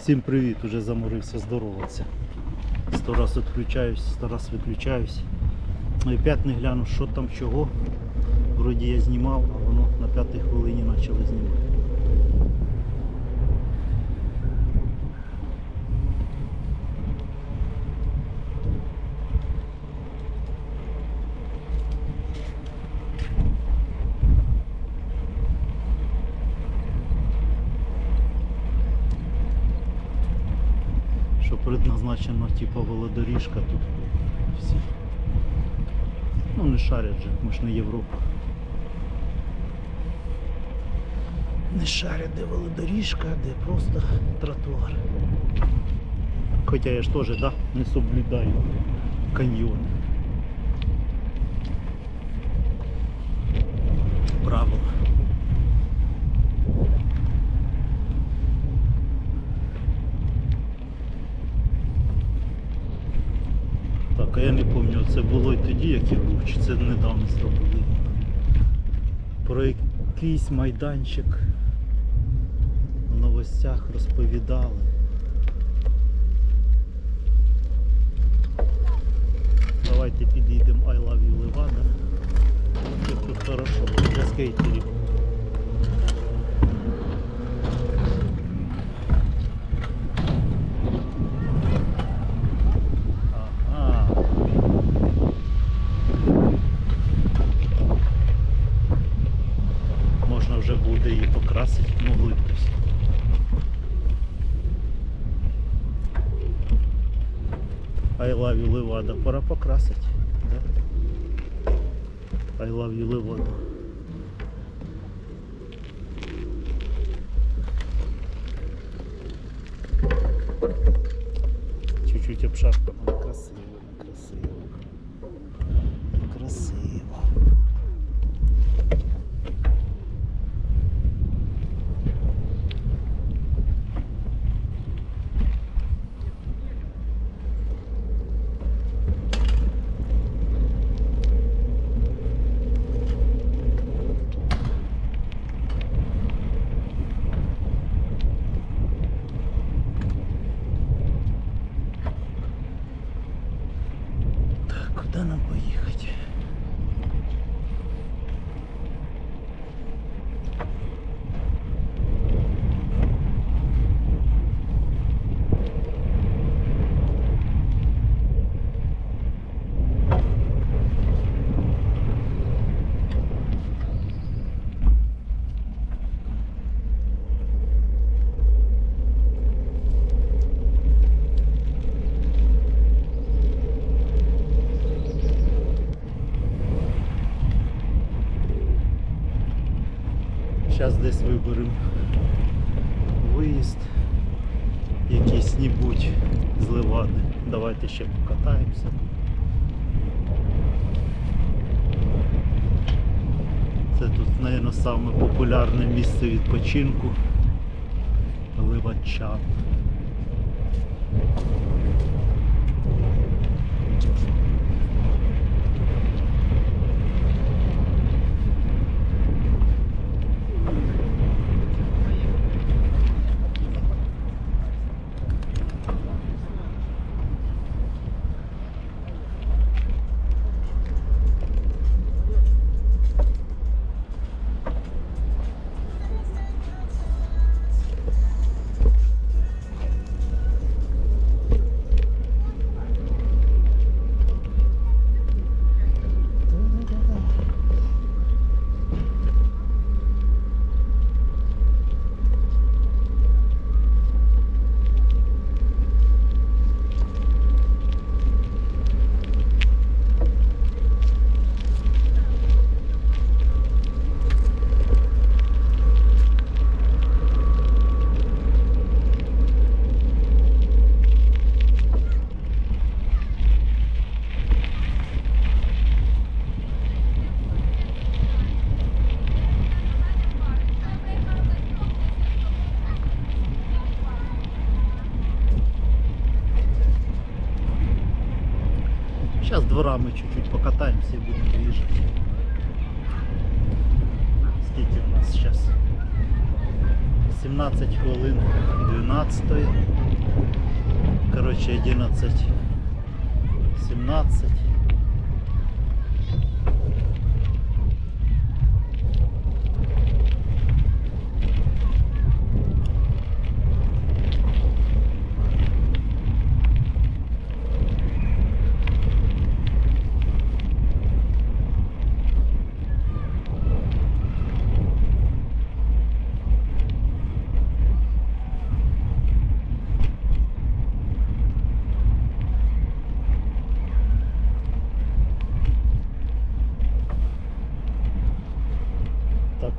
Всім привіт, уже заморився здороватися. Сто раз відключаюсь, сто раз виключаюсь. Ну і п'ять не гляну, що там чого. Вроді я знімав, а воно на п'ятій хвилині почало знімати. Що предназначено типа велодоріжка тут всі. Ну не шарять же, ми ж не Європа. Не шарять, де велодоріжка, де просто тротуар. Хоча я ж теж да, не соблюдаю каньйони. Правила. Так, я не пам'ятаю, це було й тоді, як я був, чи це недавно зробили. Про якийсь майданчик в новостях розповідали. Давайте підійдемо I love you Levada. Тут хорошо, для скейтерів. Love you, Levada. Пора покрасити. Да? I love you, Levada. Чуть-чуть обшарпано. Зараз десь виберемо виїзд якийсь небудь з Левади. Давайте ще покатаємося. Це тут, мабуть, саме популярне місце відпочинку Ливачан. Зараз дворами чуть-чуть покатаємося і будемо виїжджати. Скільки у нас зараз? 17 хвилин 12. Коротше 11. 17.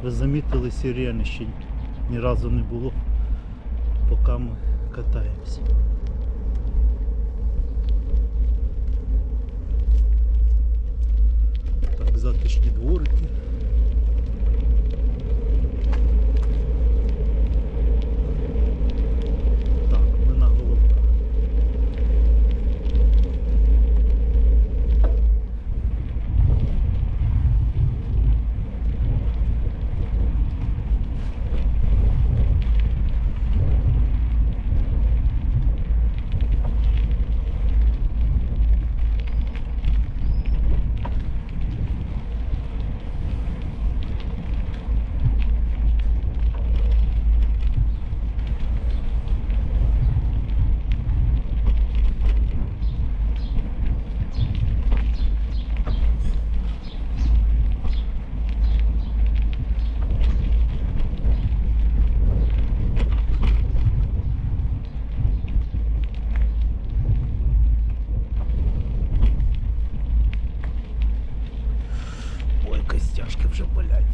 Ви замітили, сирени ще ні разу не було, поки ми катаємося. Так, затишні дворики. Так, ми на головках. Ой, костяшки вже болять.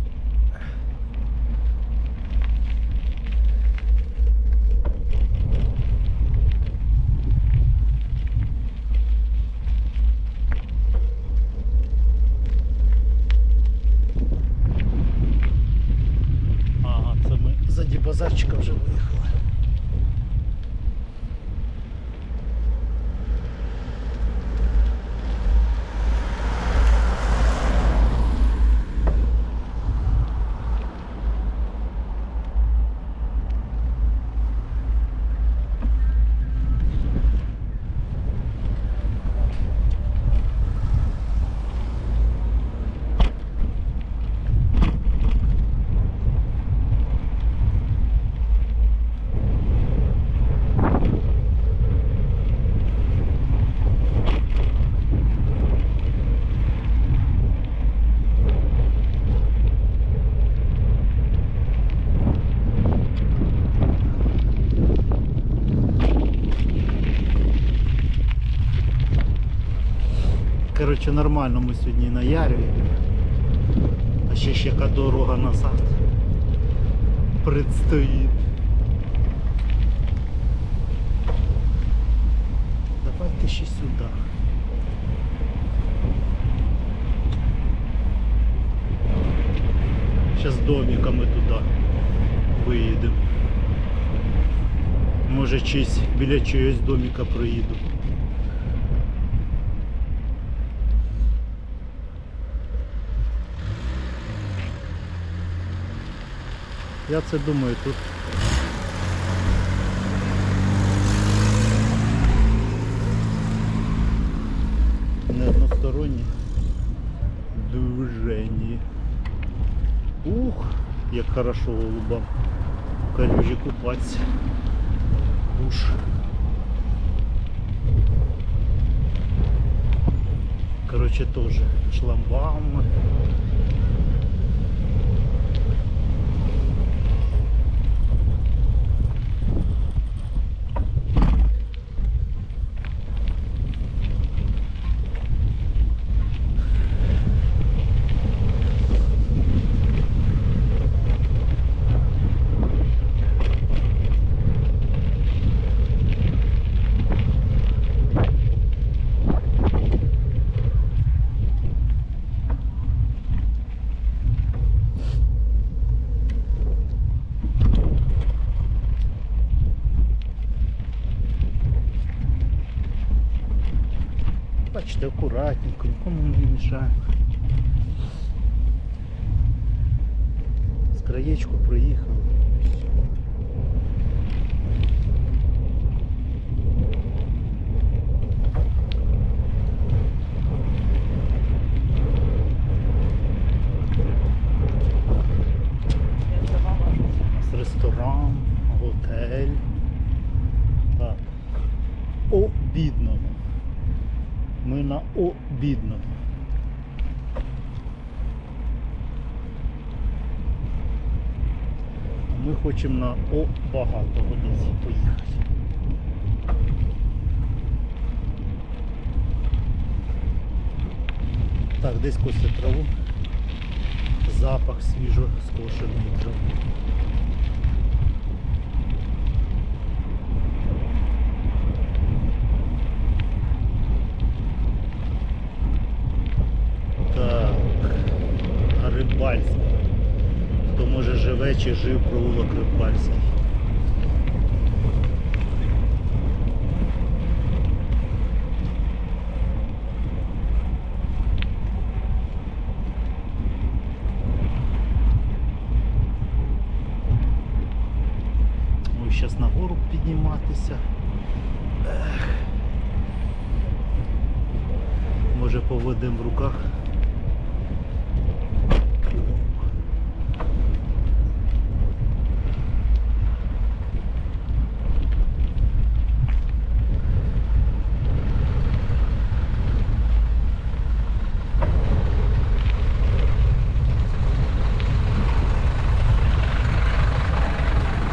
Ага, це ми заді базарчика вже виїхали. Коротше, нормально ми сьогодні на Ярі. А ще ще яка дорога назад предстоїть. Давайте ще сюди. Зараз домиками туди виїдемо. Може чись біля чогось домика проїду. Я це думаю тут. Не односторонні движення. Ух, як хорошо голубам. Калюжі купатися. Уж. Короче, тоже шламбаумы. Бачите, акуратненько, нікому не мішаємо. З краєчку проїхали. Все. Ель. Так. Обідному. Ми на обідному. Ми хочемо на О багато Одесі поїхати. Так, десь косить траву. Запах свіжо скошеної трави. Так, а Рибальський. Хто може чи жив провулок Рибальський. Ой, зараз підніматися. Може поведемо в руках.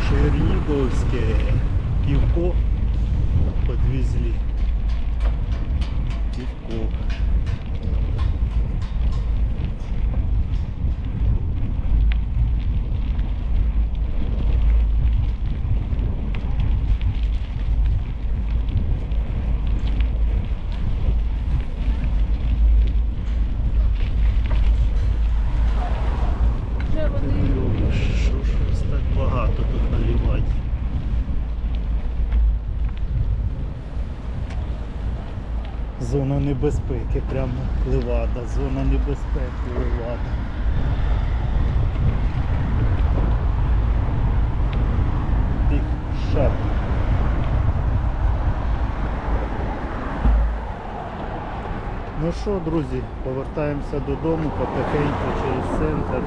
Черниговське півко подвезли. Півко. Вже вони Ой, Що ж вас так багато тут наливати? Зона небезпеки, прямо Левада, зона небезпеки Левада. Тих шап. Ну що, друзі, повертаємося додому потихеньку через центр.